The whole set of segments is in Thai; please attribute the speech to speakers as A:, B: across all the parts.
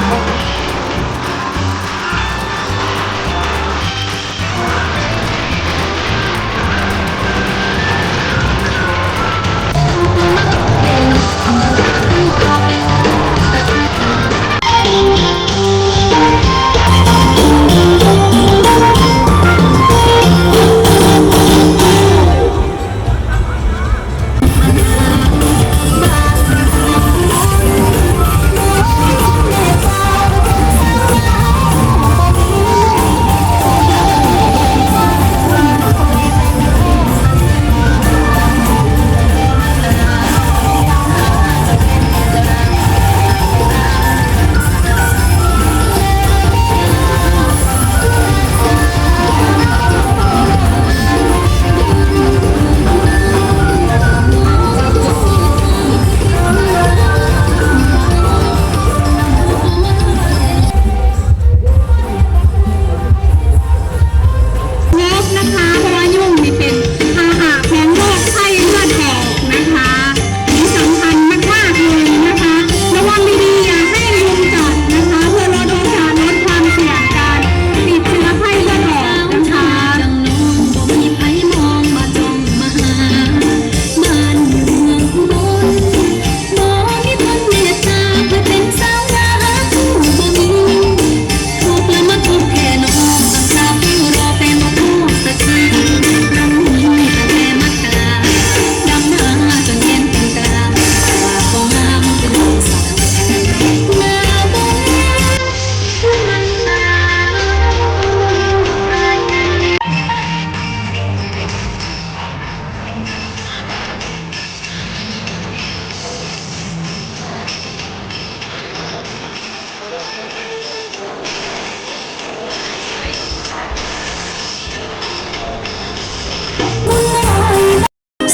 A: Thank you.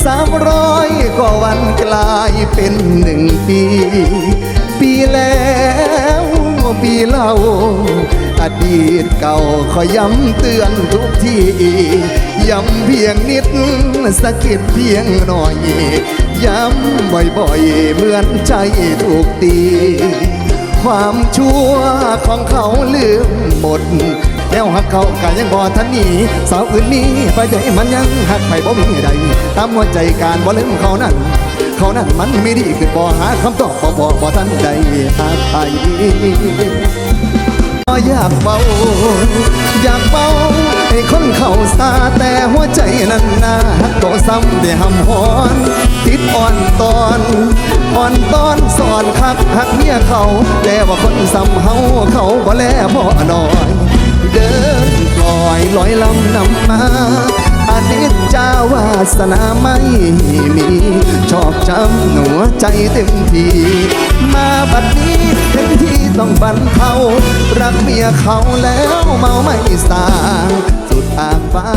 A: สามร้อยกว่าวันกลายเป็นหนึ่งปี ปีแล้วปีเล่า อดีตเก่าขอย้ำเตือนทุกที ย้ำเพียงนิดสะกิดเพียงหน่อย ย้ำบ่อยๆ เหมือนใจถูกตี ความชั่วของเขาลืมหมด แล้วหักเขาก็ยังบ่ทันหนีสาวอื่นนี้ไปใจมันยังหักไปบ่มีใดตามหัวใจการบ่ลืมเขานั้น เขานั้นมันไม่ดีขึ้นบ่หาคำตอบบ่บอกบ่ทันใดหักไปอยากเบาอยากเบาให้คนเขาซาแต่หัวใจนั้นนาหักโตซ้ำได้หำหอนติดอ่อนตอนอ่อนตอนสอนคักหักเมียเขาแต่ว่าคนซ้ำเฮาเขาบ่แลบ่น้อย เดินปล่อยลอยลำนำมาอานิจจาวาสนาไม่มี ชอบจำหัวใจเต็มที มาบัดนี้ถึงที่ต้องบันเทารักเมียเขาแล้วเมาไม่สาง สุดอางฟ้า